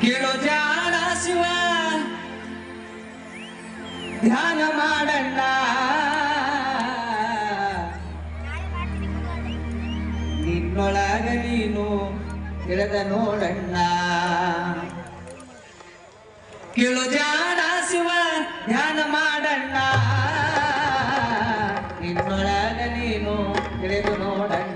ಕೇಳೋ ಜಾಣ ಶಿವ. ಧ್ಯಾನ ಮಾಡಣ್ಣ. ನಿನ್ನೊಳಗ ನೀನು ಎಳೆದ ನೋಡಣ್ಣ. ಕೇಳೋ ಜಾಣ ಶಿವ, ಧ್ಯಾನ ಮಾಡಣ್ಣ. ನಿನ್ನೊಳಗ ನೀನು ಎಳೆದು ನೋಡಣ್ಣ.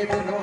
ಎದುರೋ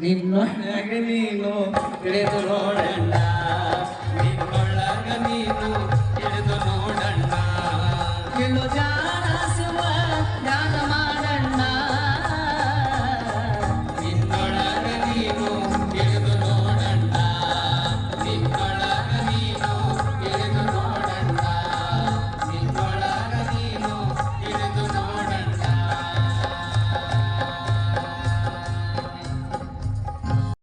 নিম্ন রে তো